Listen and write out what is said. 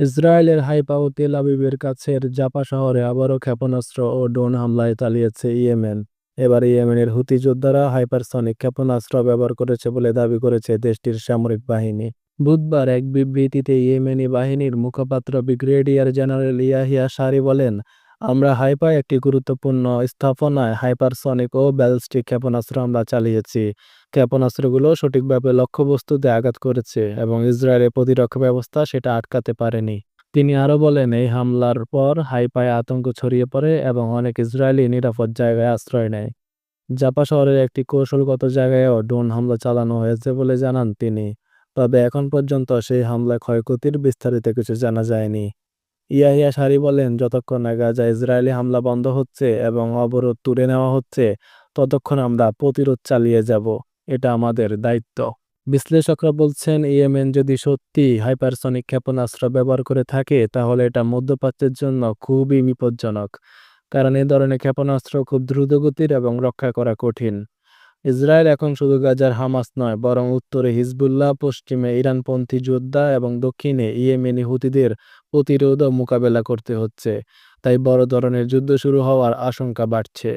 ইসরায়েলের হাইপাউ ও তেল আবিবের কাছের জাপা শহরে আবারও ক্ষেপণাস্ত্র ও ড্রোন হামলায় চালিয়েছে ইয়েমেন। এবার ইয়েমেনের হুতি যোদ্ধারা হাইপারসনিক ক্ষেপণাস্ত্র ব্যবহার করেছে বলে দাবি করেছে দেশটির সামরিক বাহিনী। বুধবার এক বিবৃতিতে ইয়েমেনি বাহিনীর মুখপাত্র ব্রিগেডিয়ার জেনারেল ইয়াহিয়া সারি বলেন আমরা হাইপায় একটি গুরুত্বপূর্ণ স্থাপনায় হাইপারসনিক ও ব্যালিস্টিক ক্ষেপণাস্ত্র হামলা চালিয়েছি। ক্ষেপণাস্ত্রগুলো সঠিকভাবে লক্ষ্যবস্তুতে আঘাত করেছে এবং ইসরায়েলের প্রতিরক্ষা ব্যবস্থা সেটা আটকাতে পারেনি। তিনি আরও বলেন, এই হামলার পর হাইপায় আতঙ্ক ছড়িয়ে পড়ে এবং অনেক ইসরায়েলি নিরাপদ জায়গায় আশ্রয় নেয়। জাপা শহরের একটি কৌশলগত জায়গায়ও ড্রোন হামলা চালানো হয়েছে বলে জানান তিনি, তবে এখন পর্যন্ত সেই হামলায় ক্ষয়ক্ষতির বিস্তারিত কিছু জানা যায়নি। ইয়াহিয়া সারি বলেন, যতক্ষণ না গাজা ইসরায়েলি হামলা বন্ধ হচ্ছে এবং অবরোধ তুলে নেওয়া হচ্ছে, ততক্ষণ আমরা প্রতিরোধ চালিয়ে যাব। এটা আমাদের দায়িত্ব। বিশ্লেষকরা বলছেন, ইয়েমেন যদি সত্যি হাইপারসনিক ক্ষেপণাস্ত্র ব্যবহার করে থাকে, তাহলে এটা মধ্যপ্রাচ্যের জন্য খুবই বিপজ্জনক, কারণ এ ধরনের ক্ষেপণাস্ত্র খুব দ্রুতগতির এবং রক্ষা করা কঠিন। ইসরায়েল এখন শুধু গাজার হামাস নয়, বরং উত্তরে হিজবুল্লাহ, পশ্চিমে ইরানপন্থী যোদ্ধা এবং দক্ষিণে ইয়েমেনি হুতিদের প্রতিরোধ মোকাবেলা করতে হচ্ছে। তাই বড় ধরনের যুদ্ধ শুরু হওয়ার আশঙ্কা বাড়ছে।